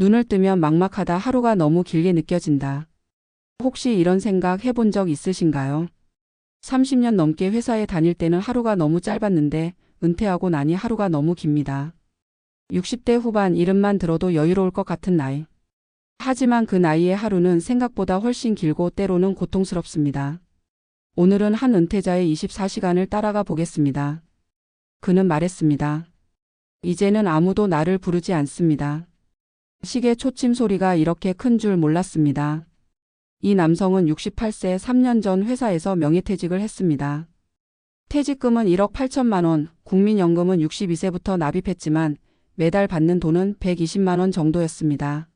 눈을 뜨면 막막하다 하루가 너무 길게 느껴진다. 혹시 이런 생각 해본 적 있으신가요? 30년 넘게 회사에 다닐 때는 하루가 너무 짧았는데 은퇴하고 나니 하루가 너무 깁니다. 60대 후반 이름만 들어도 여유로울 것 같은 나이. 하지만 그 나이의 하루는 생각보다 훨씬 길고 때로는 고통스럽습니다. 오늘은 한 은퇴자의 24시간을 따라가 보겠습니다. 그는 말했습니다. 이제는 아무도 나를 부르지 않습니다. 시계 초침 소리가 이렇게 큰 줄 몰랐습니다. 이 남성은 68세 3년 전 회사에서 명예퇴직을 했습니다. 퇴직금은 1억 8천만 원, 국민연금은 62세부터 납입했지만 매달 받는 돈은 120만 원 정도였습니다.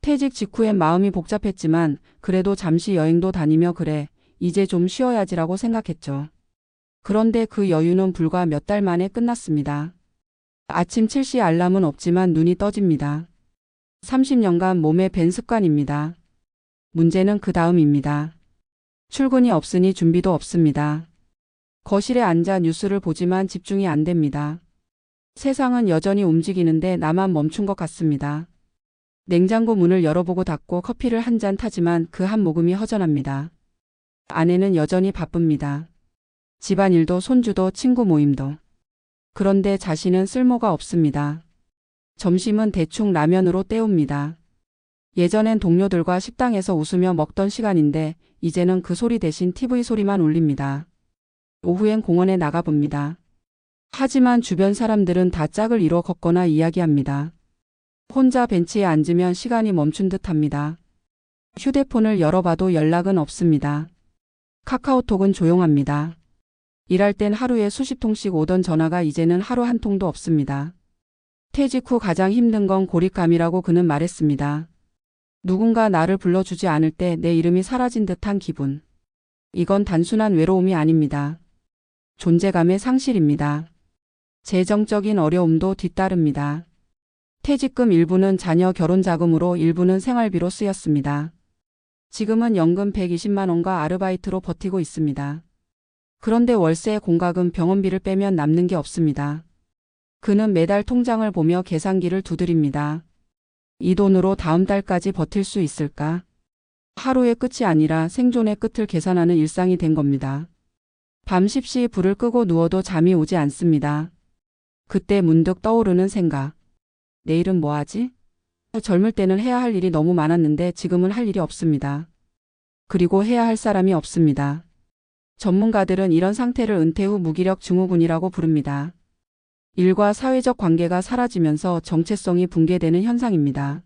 퇴직 직후엔 마음이 복잡했지만 그래도 잠시 여행도 다니며 그래, 이제 좀 쉬어야지라고 생각했죠. 그런데 그 여유는 불과 몇 달 만에 끝났습니다. 아침 7시 알람은 없지만 눈이 떠집니다. 30년간 몸에 밴 습관입니다. 문제는 그 다음입니다. 출근이 없으니 준비도 없습니다. 거실에 앉아 뉴스를 보지만 집중이 안 됩니다. 세상은 여전히 움직이는데 나만 멈춘 것 같습니다. 냉장고 문을 열어보고 닫고 커피를 한 잔 타지만 그 한 모금이 허전합니다. 아내는 여전히 바쁩니다. 집안일도 손주도 친구 모임도. 그런데 자신은 쓸모가 없습니다. 점심은 대충 라면으로 때웁니다. 예전엔 동료들과 식당에서 웃으며 먹던 시간인데 이제는 그 소리 대신 TV 소리만 울립니다. 오후엔 공원에 나가봅니다. 하지만 주변 사람들은 다 짝을 이뤄 걷거나 이야기합니다. 혼자 벤치에 앉으면 시간이 멈춘 듯 합니다. 휴대폰을 열어봐도 연락은 없습니다. 카카오톡은 조용합니다. 일할 땐 하루에 수십 통씩 오던 전화가 이제는 하루 한 통도 없습니다. 퇴직 후 가장 힘든 건 고립감이라고 그는 말했습니다. 누군가 나를 불러주지 않을 때 내 이름이 사라진 듯한 기분. 이건 단순한 외로움이 아닙니다. 존재감의 상실입니다. 재정적인 어려움도 뒤따릅니다. 퇴직금 일부는 자녀 결혼 자금으로 일부는 생활비로 쓰였습니다. 지금은 연금 120만 원과 아르바이트로 버티고 있습니다. 그런데 월세 공과금 병원비를 빼면 남는 게 없습니다. 그는 매달 통장을 보며 계산기를 두드립니다. 이 돈으로 다음 달까지 버틸 수 있을까? 하루의 끝이 아니라 생존의 끝을 계산하는 일상이 된 겁니다. 밤 십시에 불을 끄고 누워도 잠이 오지 않습니다. 그때 문득 떠오르는 생각. 내일은 뭐 하지? 젊을 때는 해야 할 일이 너무 많았는데 지금은 할 일이 없습니다. 그리고 해야 할 사람이 없습니다. 전문가들은 이런 상태를 은퇴 후 무기력 증후군이라고 부릅니다. 일과 사회적 관계가 사라지면서 정체성이 붕괴되는 현상입니다.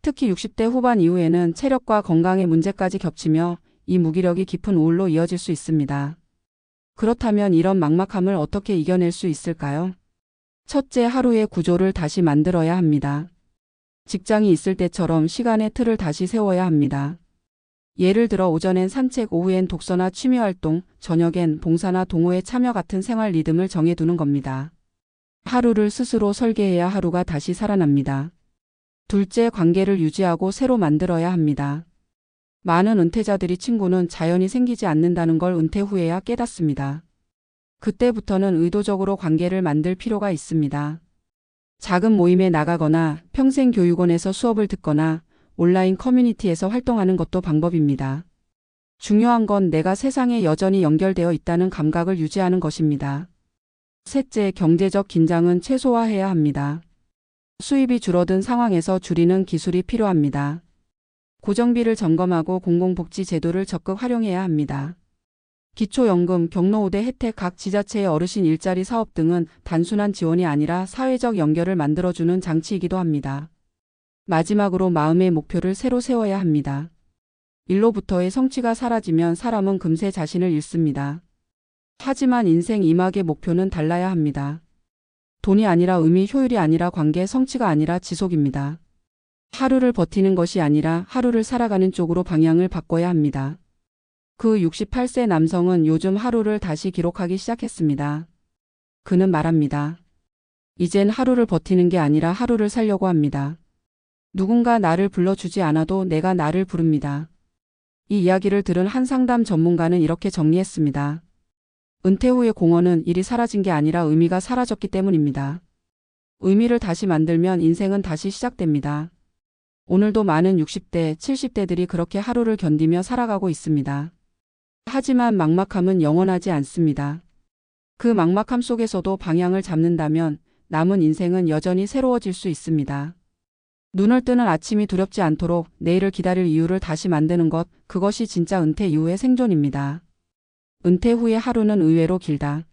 특히 60대 후반 이후에는 체력과 건강의 문제까지 겹치며 이 무기력이 깊은 우울로 이어질 수 있습니다. 그렇다면 이런 막막함을 어떻게 이겨낼 수 있을까요? 첫째, 하루의 구조를 다시 만들어야 합니다. 직장이 있을 때처럼 시간의 틀을 다시 세워야 합니다. 예를 들어 오전엔 산책, 오후엔 독서나 취미활동, 저녁엔 봉사나 동호회 참여 같은 생활 리듬을 정해두는 겁니다. 하루를 스스로 설계해야 하루가 다시 살아납니다. 둘째, 관계를 유지하고 새로 만들어야 합니다. 많은 은퇴자들이 친구는 자연히 생기지 않는다는 걸 은퇴 후에야 깨닫습니다. 그때부터는 의도적으로 관계를 만들 필요가 있습니다. 작은 모임에 나가거나 평생 교육원에서 수업을 듣거나 온라인 커뮤니티에서 활동하는 것도 방법입니다. 중요한 건 내가 세상에 여전히 연결되어 있다는 감각을 유지하는 것입니다. 셋째, 경제적 긴장은 최소화해야 합니다. 수입이 줄어든 상황에서 줄이는 기술이 필요합니다. 고정비를 점검하고 공공복지 제도를 적극 활용해야 합니다. 기초연금, 경로우대 혜택 각 지자체의 어르신 일자리 사업 등은 단순한 지원이 아니라 사회적 연결을 만들어주는 장치이기도 합니다. 마지막으로 마음의 목표를 새로 세워야 합니다. 일로부터의 성취가 사라지면 사람은 금세 자신을 잃습니다. 하지만 인생 이막의 목표는 달라야 합니다. 돈이 아니라 의미, 효율이 아니라 관계, 성취가 아니라 지속입니다. 하루를 버티는 것이 아니라 하루를 살아가는 쪽으로 방향을 바꿔야 합니다. 그 68세 남성은 요즘 하루를 다시 기록하기 시작했습니다. 그는 말합니다. 이젠 하루를 버티는 게 아니라 하루를 살려고 합니다. 누군가 나를 불러주지 않아도 내가 나를 부릅니다. 이 이야기를 들은 한 상담 전문가는 이렇게 정리했습니다. 은퇴 후의 공헌은 일이 사라진 게 아니라 의미가 사라졌기 때문입니다. 의미를 다시 만들면 인생은 다시 시작됩니다. 오늘도 많은 60대, 70대들이 그렇게 하루를 견디며 살아가고 있습니다. 하지만 막막함은 영원하지 않습니다. 그 막막함 속에서도 방향을 잡는다면 남은 인생은 여전히 새로워질 수 있습니다. 눈을 뜨는 아침이 두렵지 않도록 내일을 기다릴 이유를 다시 만드는 것, 그것이 진짜 은퇴 이후의 생존입니다. 은퇴 후의 하루는 의외로 길다.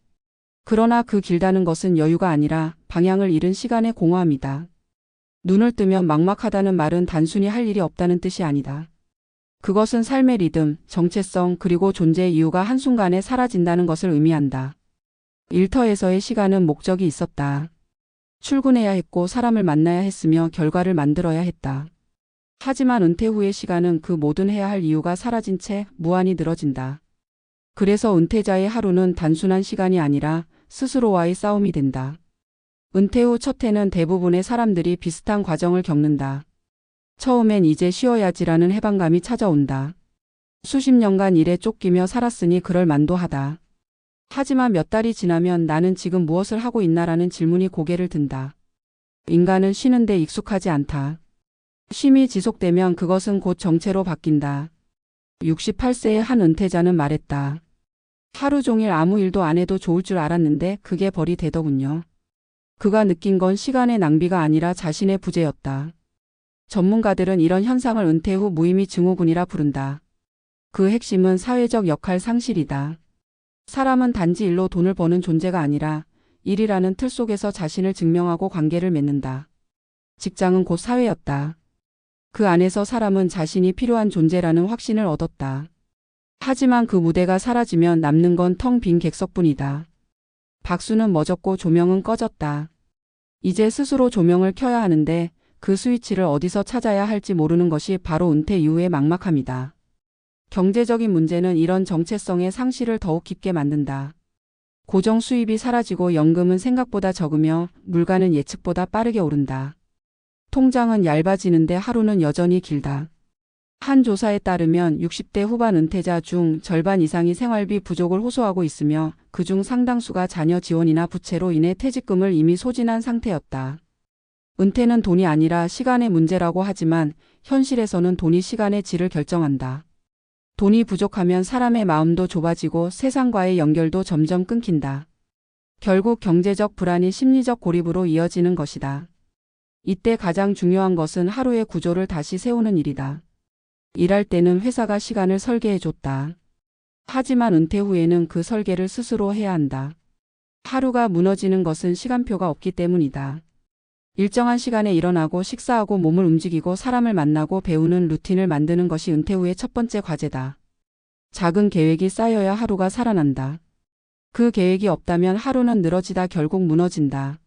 그러나 그 길다는 것은 여유가 아니라 방향을 잃은 시간의 공허함이다. 눈을 뜨면 막막하다는 말은 단순히 할 일이 없다는 뜻이 아니다. 그것은 삶의 리듬, 정체성, 그리고 존재의 이유가 한순간에 사라진다는 것을 의미한다. 일터에서의 시간은 목적이 있었다. 출근해야 했고 사람을 만나야 했으며 결과를 만들어야 했다. 하지만 은퇴 후의 시간은 그 모든 해야 할 이유가 사라진 채 무한히 늘어진다. 그래서 은퇴자의 하루는 단순한 시간이 아니라 스스로와의 싸움이 된다. 은퇴 후 첫 해는 대부분의 사람들이 비슷한 과정을 겪는다. 처음엔 이제 쉬어야지라는 해방감이 찾아온다. 수십 년간 일에 쫓기며 살았으니 그럴 만도 하다. 하지만 몇 달이 지나면 나는 지금 무엇을 하고 있나라는 질문이 고개를 든다. 인간은 쉬는데 익숙하지 않다. 쉼이 지속되면 그것은 곧 정체로 바뀐다. 68세의 한 은퇴자는 말했다. 하루 종일 아무 일도 안 해도 좋을 줄 알았는데 그게 벌이 되더군요. 그가 느낀 건 시간의 낭비가 아니라 자신의 부재였다. 전문가들은 이런 현상을 은퇴 후 무의미 증후군이라 부른다. 그 핵심은 사회적 역할 상실이다. 사람은 단지 일로 돈을 버는 존재가 아니라 일이라는 틀 속에서 자신을 증명하고 관계를 맺는다. 직장은 곧 사회였다. 그 안에서 사람은 자신이 필요한 존재라는 확신을 얻었다. 하지만 그 무대가 사라지면 남는 건 텅 빈 객석뿐이다. 박수는 멎었고 조명은 꺼졌다. 이제 스스로 조명을 켜야 하는데 그 스위치를 어디서 찾아야 할지 모르는 것이 바로 은퇴 이후의 막막함이다. 경제적인 문제는 이런 정체성의 상실을 더욱 깊게 만든다. 고정 수입이 사라지고 연금은 생각보다 적으며 물가는 예측보다 빠르게 오른다. 통장은 얇아지는데 하루는 여전히 길다. 한 조사에 따르면 60대 후반 은퇴자 중 절반 이상이 생활비 부족을 호소하고 있으며 그중 상당수가 자녀 지원이나 부채로 인해 퇴직금을 이미 소진한 상태였다. 은퇴는 돈이 아니라 시간의 문제라고 하지만 현실에서는 돈이 시간의 질을 결정한다. 돈이 부족하면 사람의 마음도 좁아지고 세상과의 연결도 점점 끊긴다. 결국 경제적 불안이 심리적 고립으로 이어지는 것이다. 이때 가장 중요한 것은 하루의 구조를 다시 세우는 일이다. 일할 때는 회사가 시간을 설계해 줬다. 하지만 은퇴 후에는 그 설계를 스스로 해야 한다. 하루가 무너지는 것은 시간표가 없기 때문이다. 일정한 시간에 일어나고 식사하고 몸을 움직이고 사람을 만나고 배우는 루틴을 만드는 것이 은퇴 후의 첫 번째 과제다. 작은 계획이 쌓여야 하루가 살아난다. 그 계획이 없다면 하루는 늘어지다 결국 무너진다.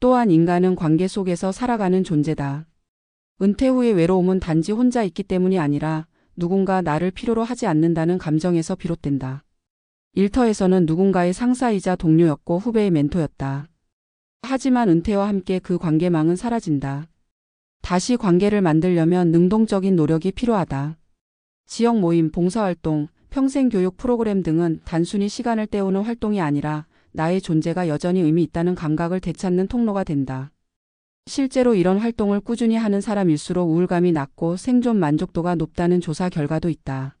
또한 인간은 관계 속에서 살아가는 존재다. 은퇴 후의 외로움은 단지 혼자 있기 때문이 아니라 누군가 나를 필요로 하지 않는다는 감정에서 비롯된다. 일터에서는 누군가의 상사이자 동료였고 후배의 멘토였다. 하지만 은퇴와 함께 그 관계망은 사라진다. 다시 관계를 만들려면 능동적인 노력이 필요하다. 지역 모임, 봉사활동, 평생교육 프로그램 등은 단순히 시간을 때우는 활동이 아니라 나의 존재가 여전히 의미 있다는 감각을 되찾는 통로가 된다. 실제로 이런 활동을 꾸준히 하는 사람일수록 우울감이 낮고 생존 만족도가 높다는 조사 결과도 있다.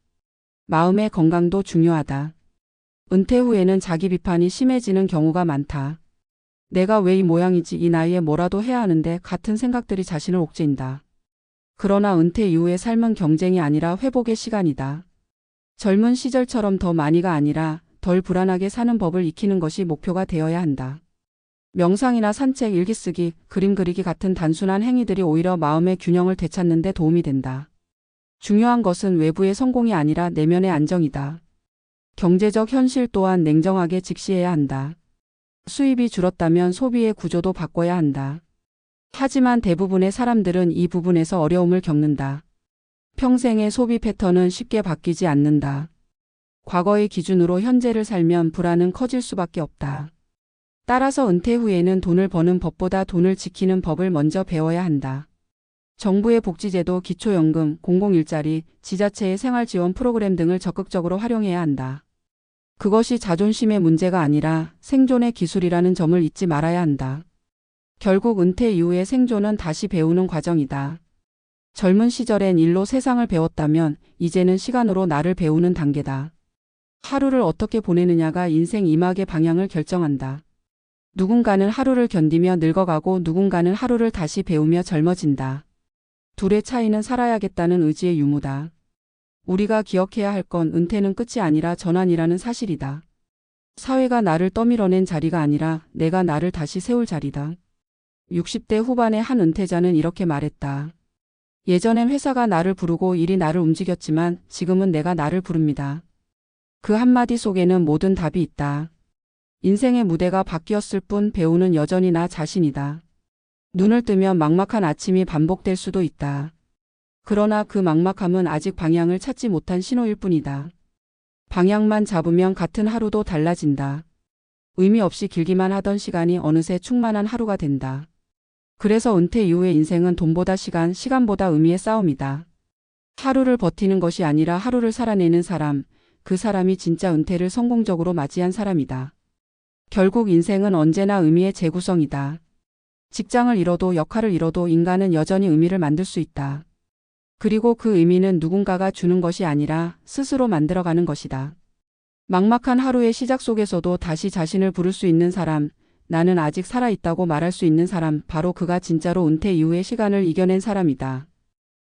마음의 건강도 중요하다. 은퇴 후에는 자기 비판이 심해지는 경우가 많다. 내가 왜 이 모양이지 이 나이에 뭐라도 해야 하는데 같은 생각들이 자신을 옥죄인다. 그러나 은퇴 이후의 삶은 경쟁이 아니라 회복의 시간이다. 젊은 시절처럼 더 많이가 아니라 덜 불안하게 사는 법을 익히는 것이 목표가 되어야 한다. 명상이나 산책, 일기 쓰기, 그림 그리기 같은 단순한 행위들이 오히려 마음의 균형을 되찾는 데 도움이 된다. 중요한 것은 외부의 성공이 아니라 내면의 안정이다. 경제적 현실 또한 냉정하게 직시해야 한다. 수입이 줄었다면 소비의 구조도 바꿔야 한다. 하지만 대부분의 사람들은 이 부분에서 어려움을 겪는다. 평생의 소비 패턴은 쉽게 바뀌지 않는다. 과거의 기준으로 현재를 살면 불안은 커질 수밖에 없다. 따라서 은퇴 후에는 돈을 버는 법보다 돈을 지키는 법을 먼저 배워야 한다. 정부의 복지제도, 기초연금, 공공일자리, 지자체의 생활지원 프로그램 등을 적극적으로 활용해야 한다. 그것이 자존심의 문제가 아니라 생존의 기술이라는 점을 잊지 말아야 한다. 결국 은퇴 이후의 생존은 다시 배우는 과정이다. 젊은 시절엔 일로 세상을 배웠다면 이제는 시간으로 나를 배우는 단계다. 하루를 어떻게 보내느냐가 인생 이막의 방향을 결정한다. 누군가는 하루를 견디며 늙어가고 누군가는 하루를 다시 배우며 젊어진다. 둘의 차이는 살아야겠다는 의지의 유무다. 우리가 기억해야 할 건 은퇴는 끝이 아니라 전환이라는 사실이다. 사회가 나를 떠밀어낸 자리가 아니라 내가 나를 다시 세울 자리다. 60대 후반의 한 은퇴자는 이렇게 말했다. 예전엔 회사가 나를 부르고 일이 나를 움직였지만 지금은 내가 나를 부릅니다. 그 한마디 속에는 모든 답이 있다. 인생의 무대가 바뀌었을 뿐 배우는 여전히 나 자신이다. 눈을 뜨면 막막한 아침이 반복될 수도 있다. 그러나 그 막막함은 아직 방향을 찾지 못한 신호일 뿐이다. 방향만 잡으면 같은 하루도 달라진다. 의미 없이 길기만 하던 시간이 어느새 충만한 하루가 된다. 그래서 은퇴 이후의 인생은 돈보다 시간, 시간보다 의미의 싸움이다. 하루를 버티는 것이 아니라 하루를 살아내는 사람, 그 사람이 진짜 은퇴를 성공적으로 맞이한 사람이다. 결국 인생은 언제나 의미의 재구성이다. 직장을 잃어도 역할을 잃어도 인간은 여전히 의미를 만들 수 있다. 그리고 그 의미는 누군가가 주는 것이 아니라 스스로 만들어가는 것이다. 막막한 하루의 시작 속에서도 다시 자신을 부를 수 있는 사람, 나는 아직 살아있다고 말할 수 있는 사람, 바로 그가 진짜로 은퇴 이후의 시간을 이겨낸 사람이다.